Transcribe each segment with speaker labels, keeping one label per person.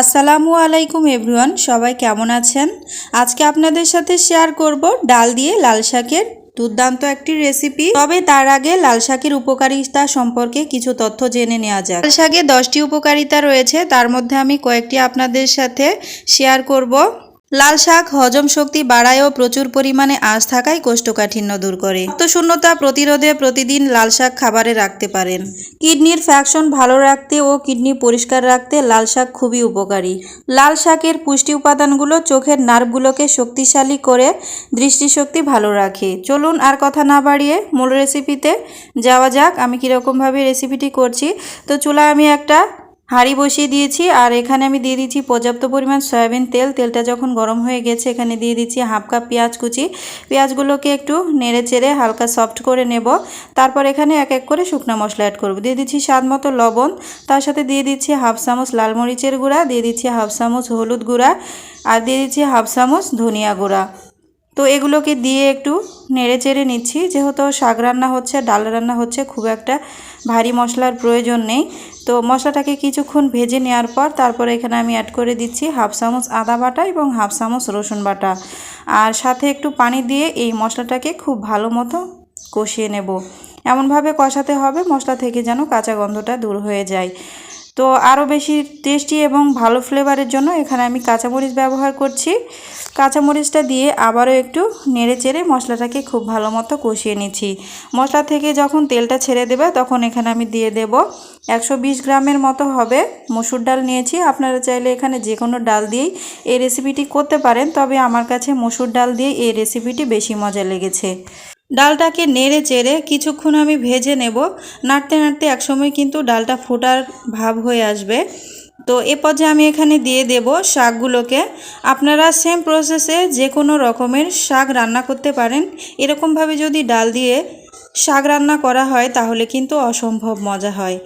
Speaker 1: আসসালামু আলাইকুম এভরিওয়ান, সবাই কেমন আছেন? আজকে আপনাদের সাথে শেয়ার করব ডাল দিয়ে লাল শাকের দুর্দান্ত একটি রেসিপি। তবে তার আগে লাল শাকের উপকারিতা সম্পর্কে কিছু তথ্য জেনে নেওয়া যাক। লাল শাকে দশটি উপকারিতা রয়েছে, তার মধ্যে আমি কয়েকটি আপনাদের সাথে শেয়ার করব। লাল শাক, হজম শক্তি বাড়ায় ও প্রচুর পরিমাণে আঁশ থাকায় কোষ্ঠকাঠিন্য দূর করে। শূন্যতা প্রতিরোধে প্রতিদিন লাল শাক খাবারে রাখতে পারেন। কিডনির ফ্যাকশন ভালো রাখতে ও কিডনি পরিষ্কার রাখতে লাল শাক খুবই উপকারী। লাল শাকের পুষ্টি উপাদানগুলো চোখের নার্ভগুলোকে শক্তিশালী করে দৃষ্টিশক্তি ভালো রাখে। চলুন আর কথা না বাড়িয়ে মূল রেসিপিতে যাওয়া যাক, আমি কীরকমভাবে রেসিপিটি করছি। তো চুলায় আমি একটা হাঁড়ি বসিয়ে দিয়েছি আর এখানে আমি দিয়ে দিচ্ছি পর্যাপ্ত পরিমাণ সয়াবিন তেল। তেলটা যখন গরম হয়ে গেছে, এখানে দিয়ে দিচ্ছি হাফ কাপ পেঁয়াজ কুচি। পেঁয়াজগুলোকে একটু নেড়ে চেড়ে হালকা সফট করে নেব। তারপর এখানে এক এক করে শুকনো মশলা অ্যাড করব। দিয়ে দিচ্ছি স্বাদ মতো লবণ। তার সাথে দিয়ে দিচ্ছি হাফ চামচ লাল মরিচের গুঁড়া, দিয়ে দিচ্ছি হাফ চামচ হলুদ গুঁড়া আর দিয়ে দিচ্ছি হাফ চামচ ধনিয়া গুঁড়া। তো এগুলোকে দিয়ে একটু নেড়ে চেড়ে নিচ্ছি। যেহেতু শাক রান্না হচ্ছে, ডাল রান্না হচ্ছে, খুব একটা ভারী মশলার প্রয়োজন নেই। তো মশলাটাকে কিছুক্ষণ ভেজে নেওয়ার পর তারপরে এখানে আমি অ্যাড করে দিচ্ছি হাফ চামচ আদা বাটা এবং হাফ চামচ রসুন বাটা। আর সাথে একটু পানি দিয়ে এই মশলাটাকে খুব ভালো মতো কষিয়ে নেব। এমনভাবে কষাতে হবে মশলা থেকে যেন কাঁচা গন্ধটা দূর হয়ে যায়। তো আরও বেশি টেস্টি এবং ভালো ফ্লেভারের জন্য এখানে আমি কাঁচামরিচ ব্যবহার করছি। কাঁচামরিচটা দিয়ে আবারও একটু নেড়ে চেড়ে মশলাটাকে খুব ভালো মতো কষিয়ে নিচ্ছি। মশলা থেকে যখন তেলটা ছেড়ে দেবে, তখন এখানে আমি দিয়ে দেব একশো গ্রামের মতো হবে মসুর ডাল নিয়েছি। আপনারা চাইলে এখানে যে কোনো ডাল দিয়েই এই রেসিপিটি করতে পারেন, তবে আমার কাছে মসুর ডাল দিয়ে এই রেসিপিটি বেশি মজা লেগেছে। ডালটাকে নেড়ে চেড়ে কিছুক্ষণ আমি ভেজে নেব। নাড়তে নাড়তে একসময় কিন্তু ডালটা ফোটার ভাব হয়ে আসবে। তো এ পর্যায়ে আমি এখানে দিয়ে দেব শাকগুলোকে। আপনারা সেম প্রসেসে যে কোনো রকমের শাক রান্না করতে পারেন। এরকমভাবে যদি ডাল দিয়ে শাক রান্না করা হয়, তাহলে কিন্তু অসম্ভব মজা হয়।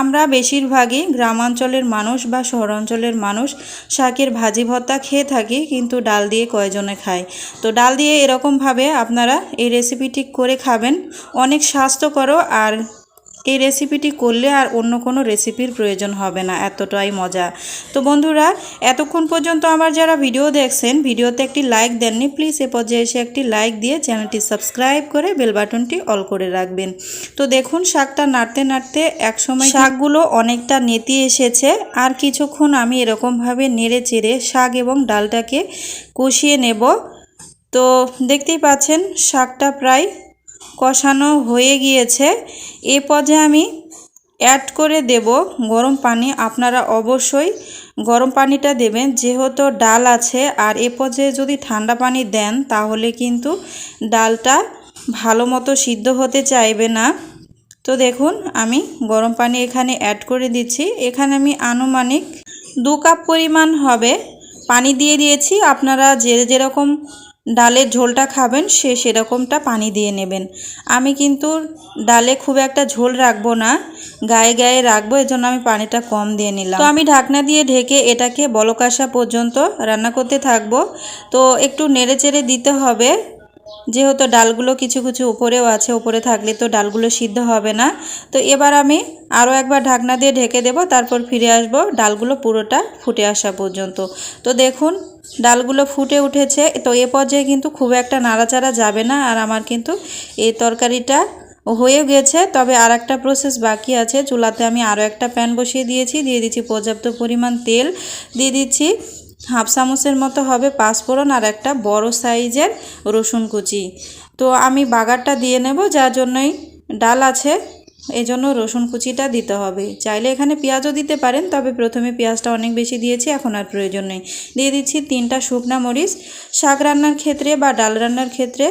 Speaker 1: আমরা বেশিরভাগই গ্রামাঞ্চলের মানুষ বা শহরাঞ্চলের মানুষ শাকের ভাজি ভর্তা খেয়ে থাকি, কিন্তু ডাল দিয়ে কয়জনে খায়? তো ডাল দিয়ে এরকমভাবে আপনারা এই রেসিপিটি করে খাবেন। অনেক স্বাস্থ্যকরও আর এই রেসিপিটি করলে আর অন্য কোনো রেসিপির প্রয়োজন হবে না এতটাই মজা। তো বন্ধুরা এতক্ষণ পর্যন্ত আমার যারা ভিডিও দেখছেন ভিডিওতে একটি লাইক দেননি প্লিজ এ পর্যায়ে এসে একটি লাইক দিয়ে চ্যানেলটি সাবস্ক্রাইব করে বেল বাটনটি অল করে রাখবেন। তো দেখুন শাকটা নাড়তে নাড়তে একসময় শাকগুলো অনেকটা নেতি এসেছে আর কিছুক্ষণ আমি এরকমভাবে নেড়ে চেড়ে শাক এবং ডালটাকে কষিয়ে নেব। তো দেখতেই পাচ্ছেন শাকটা প্রায় কষানো হয়ে গিয়েছে। এ পর্যায়ে আমি অ্যাড করে দেব গরম পানি। আপনারা অবশ্যই গরম পানিটা দেবেন। যেহেতু ডাল আছে, আর এ পর্যায়ে যদি ঠান্ডা পানি দেন, তাহলে কিন্তু ডালটা ভালো মতো সিদ্ধ হতে চাইবে না। তো দেখুন, আমি গরম পানি এখানে অ্যাড করে দিচ্ছি। এখানে আমি আনুমানিক দু কাপ পরিমাণ হবে পানি দিয়ে দিয়েছি। আপনারা যে যেরকম ডালের ঝোলটা খাবেন, সে সেরকমটা পানি দিয়ে নেবেন। আমি কিন্তু ডালে খুব একটা ঝোল রাখব না, গায়ে গায়ে রাখব, এজন্য আমি পানিটা কম দিয়ে নিলাম। তো আমি ঢাকনা দিয়ে ঢেকে এটাকে বলক আসা পর্যন্ত রান্না করতে থাকব। তো একটু নেড়ে চেড়ে দিতে হবে। যেহেতু ডালগুলো কিছু কিছু উপরেও আছে, উপরে থাকলে তো ডালগুলো সিদ্ধ হবে না। তো এবার আমি আরও একবার ঢাকনা দিয়ে ঢেকে দেব, তারপর ফিরে আসব, ডালগুলো পুরোটা ফুটে আসা পর্যন্ত। তো দেখুন, ডালগুলো ফুটে উঠেছে। তো এ পর্যায়ে কিন্তু খুব একটা নাড়াচাড়া যাবে না, আর আমার কিন্তু এই তরকারিটা হয়ে গেছে। তবে আর একটা প্রসেস বাকি আছে। চুলাতে আমি আরও একটা প্যান বসিয়ে দিয়েছি। দিয়ে দিচ্ছি পর্যাপ্ত পরিমাণ তেল। দিয়ে দিচ্ছি হাফ চামচের মতো হবে পাঁচফোড়ন আর একটা বড় সাইজের রসুন কুচি। তো আমি বাগারটা দিয়ে নেব, যার জন্যই ডাল আছে এই জন্য রসুন কুচিটা দিতে হবে। চাইলে এখানে পেঁয়াজও দিতে পারেন, তবে প্রথমে পেঁয়াজটা অনেক বেশি দিয়েছি, এখন আর প্রয়োজন নেই। দিয়ে দিচ্ছি তিনটা শুকনা মরিচ। শাক রান্নার ক্ষেত্রে বা ডাল রান্নার ক্ষেত্রে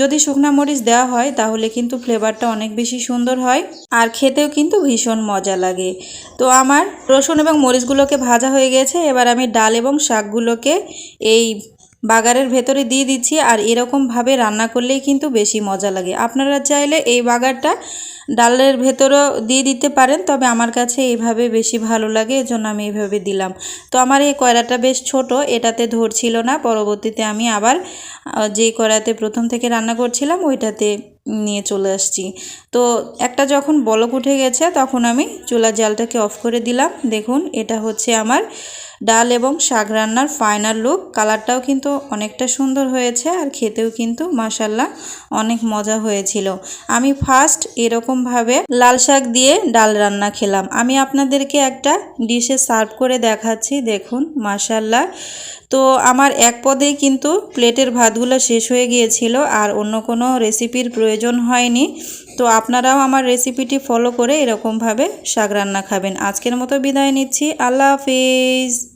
Speaker 1: যদি শুকনা মরিচ দেওয়া হয়, তাহলে কিন্তু ফ্লেভারটা অনেক বেশি সুন্দর হয় আর খেতেও কিন্তু ভীষণ মজা লাগে। তো আমার রসুন এবং মরিচগুলোকে ভাজা হয়ে গেছে, এবার আমি ডাল এবং শাকগুলোকে এই বাগারের ভেতরে দিয়ে দিচ্ছি আর এরকমভাবে রান্না করলেই কিন্তু বেশি মজা লাগে। আপনারা চাইলে এই বাগারটা ডালের ভেতরেও দিয়ে দিতে পারেন, তবে আমার কাছে এইভাবে বেশি ভালো লাগে, এজন্য আমি এইভাবে দিলাম। তো আমার এই কয়লাটা বেশ ছোট, এটাতে ধরছিল না, পরবর্তীতে আমি আবার যেই কড়াতে প্রথম থেকে রান্না করছিলাম, ওইটাতে নিয়ে চলে আসছি। তো একটা যখন বলক উঠে গেছে, তখন আমি চুলা জালটাকে অফ করে দিলাম। দেখুন, এটা হচ্ছে আমার ডাল এবং শাক রান্নার ফাইনাল লুক কালারটাও কিন্তু অনেকটা সুন্দর হয়েছে আর খেতেও কিন্তু মাসাল্লাহ অনেক মজা হয়েছিল। আমি ফার্স্ট এরকমভাবে লাল শাক দিয়ে ডাল রান্না খেলাম। আমি আপনাদেরকে একটা ডিশে সার্ভ করে দেখাচ্ছি, দেখুন মাসাল্লাহ তো আমার এক পদেই কিন্তু প্লেটের ভাতগুলো শেষ হয়ে গিয়েছিল আর অন্য কোনো রেসিপির প্রয়োজন হয়নি। তো আপনারাও আমার রেসিপিটি ফলো করে এরকমভাবে শাক রান্না খাবেন। আজকের মতো বিদায় নিচ্ছি। আল্লাহ হাফিজ।